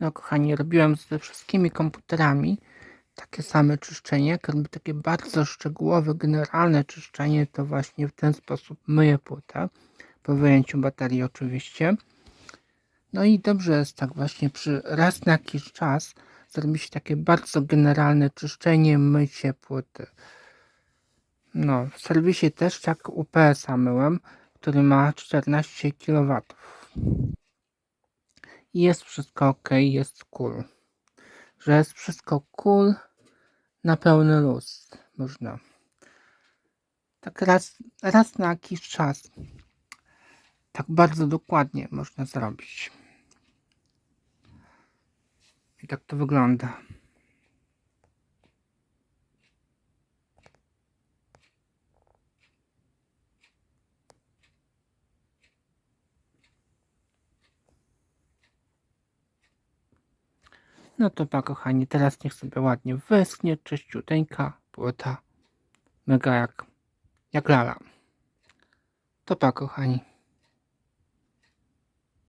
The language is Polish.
No kochani, robiłem ze wszystkimi komputerami takie same czyszczenie. Jak robię takie bardzo szczegółowe, generalne czyszczenie, to właśnie w ten sposób myję płytę. Po wyjęciu baterii oczywiście. No i dobrze jest tak właśnie przy raz na jakiś czas zrobić takie bardzo generalne czyszczenie, mycie płyty. No, w serwisie też tak UPS-a myłem, który ma 14 kW. Jest wszystko ok, jest cool. Że jest wszystko cool, na pełny luz można. Tak raz, raz na jakiś czas. Tak bardzo dokładnie można zrobić. I tak to wygląda. No to pa kochani, teraz niech sobie ładnie wyschnie, czyściuteńka płyta. Mega jak, jak lala. To pa kochani.